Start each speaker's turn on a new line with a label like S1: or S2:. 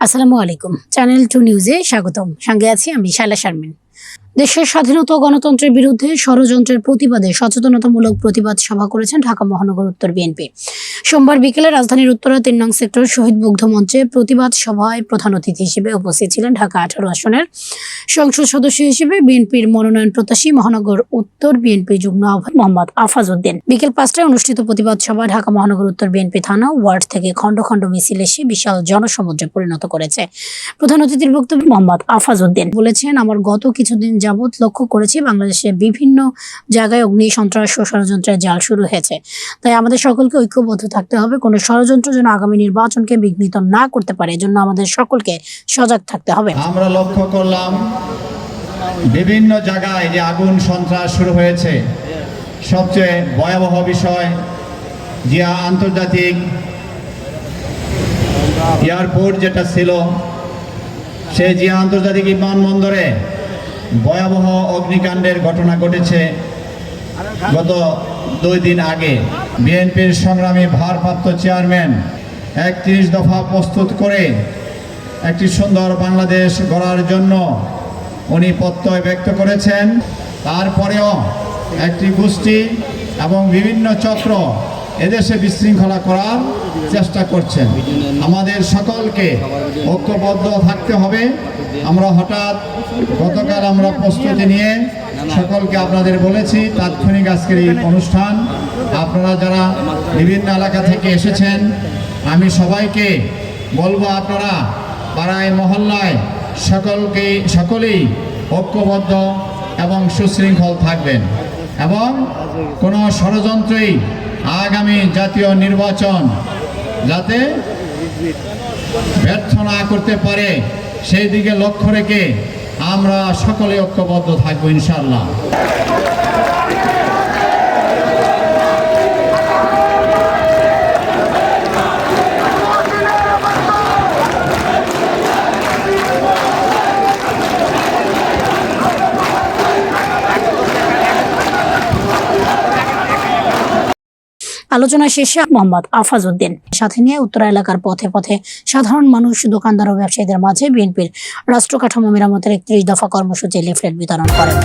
S1: আসসালামু আলাইকুম। Channel to নিউজে স্বাগতম। সঙ্গে আছি আমি শালা শারমিন। দেশের স্বাধীনতা ও গণতন্ত্রের বিরুদ্ধে ষড়যন্ত্রের প্রতিবাদে সচেতনতামূলক প্রতিবাদ সভা করেছেন ঢাকা মহানগর উত্তর বিএনপি। সোমবার বিকেলে রাজধানীর উত্তরা তিন নং সেক্টর শহীদ মুগ্ধ মঞ্চে প্রতিবাদ সভায় প্রধান অতিথি হিসেবে উপস্থিত ছিলেন ঢাকা আঠারো আসনের সংসদ সদস্য হিসেবে বিএনপির মনোনয়ন প্রত্যাশী মহানগর উত্তর বিএনপি যুগ্ম আহ্বায়ক মোহাম্মদ আফাজ উদ্দিন বিকেল পাঁচটায় অনুষ্ঠিত প্রতিবাদ সভা ঢাকা মহানগর উত্তর বিএনপি থানা ওয়ার্ড থেকে খণ্ড খণ্ড মিছিল এসে বিশাল জনসমুদ্রে পরিণত করেছে। প্রধান অতিথির বক্তব্যে মোহাম্মদ আফাজ উদ্দিন বলেছেন, আমার গত কিছুদিন যাবৎ লক্ষ্য করেছি, বাংলাদেশে বিভিন্ন জায়গায় অগ্নি, সন্ত্রাস ও ষড়যন্ত্রের জাল শুরু হয়েছে। তাই আমাদের সকলকে ঐক্যবদ্ধ থাকতে হবে, কোনো ষড়যন্ত্র যেন আগামী নির্বাচনকে বিঘ্নিত না করতে পারে, এজন্য আমাদের সকলকে সজাগ থাকতে হবে।
S2: আমরা লক্ষ্য করলাম, বিভিন্ন জায়গায় যে আগুন, সন্ত্রাস শুরু হয়েছে, সবচেয়ে ভয়াবহ বিষয় যে আন্তর্জাতিক এয়ারপোর্ট যেটা ছিল, সেই যে আন্তর্জাতিক বিমানবন্দরে ভয়াবহ অগ্নিকাণ্ডের ঘটনা ঘটেছে গত দুই দিন আগে। বিএনপির সংগ্রামী ভারপ্রাপ্ত চেয়ারম্যান একত্রিশ দফা প্রস্তুত করে একটি সুন্দর বাংলাদেশ গড়ার জন্য উনি প্রত্যয় ব্যক্ত করেছেন। তারপরেও একটি গোষ্ঠী এবং বিভিন্ন চক্র এদেশে বিশৃঙ্খলা করার চেষ্টা করছেন। আমাদের সকলকে ঐক্যবদ্ধ থাকতে হবে। আমরা হঠাৎ গতকাল আমরা প্রস্তুতি নিয়ে সকলকে আপনাদের বলেছি, তাৎক্ষণিক আজকের এই অনুষ্ঠান। আপনারা যারা বিভিন্ন এলাকা থেকে এসেছেন, আমি সবাইকে বলব আপনারা পাড়ায়, মহল্লায় সকলকে, সকলেই ঐক্যবদ্ধ এবং সুশৃঙ্খল থাকবেন। এবং কোনো ষড়যন্ত্রই আগামী জাতীয় নির্বাচন যাতে ব্যর্থ না করতে পারে, সেই দিকে লক্ষ্য রেখে আমরা সকলে ঐক্যবদ্ধ থাকব ইনশাল্লাহ
S1: আলোচনা শেষে মোহাম্মদ আফাজ উদ্দিন সাথে নিয়ে উত্তরা এলাকার পথে পথে সাধারণ মানুষ, দোকানদার ও ব্যবসায়ীদের মাঝে বিএনপির রাষ্ট্র কাঠামো মেরামতের একত্রিশ দফা কর্মসূচি লিফলেট বিতরণ করেন।